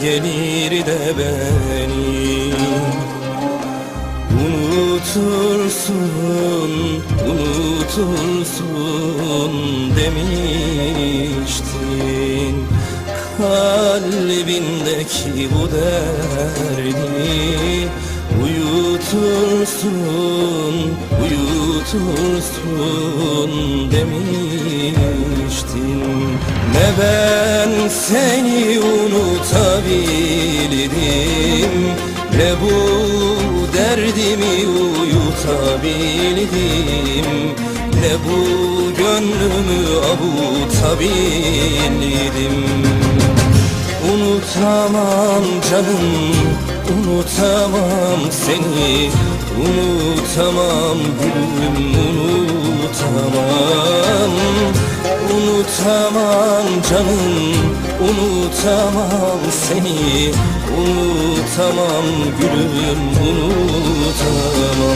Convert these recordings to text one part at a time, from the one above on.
gelir de beni. Unutursun, unutursun demiştin. Kalbindeki bu derdi Uyutursun, uyutursun demiştin. Ne ben seni uyutabildim Ne bu gönlümü avutabildim Unutamam canım, unutamam seni. Unutamam gülüm, unutamam. Unutamam canım, unutamam seni. Unutamam gülüm, unutamam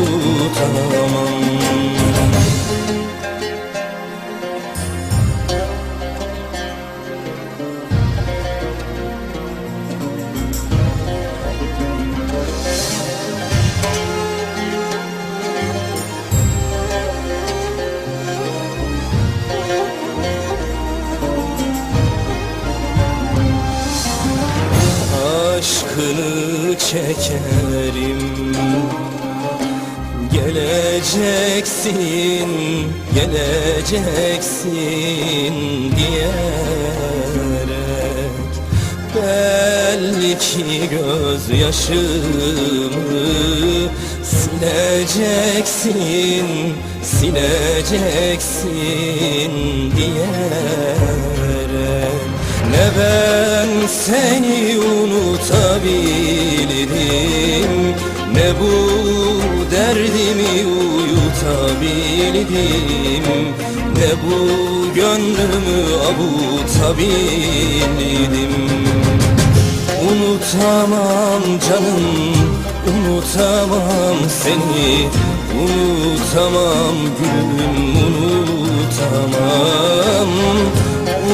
aşkını çekerim. Geleceksin, geleceksin diyerek Belli ki gözyaşımı sileceksin, sileceksin diyerek. Ne seni unutabildim Ne bu derdimi uyutabildim? Ne bu gönlümü avutabildim? Unutamam canım, unutamam seni. Unutamam gülüm, unutamam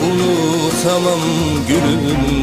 Unutamam gülüm,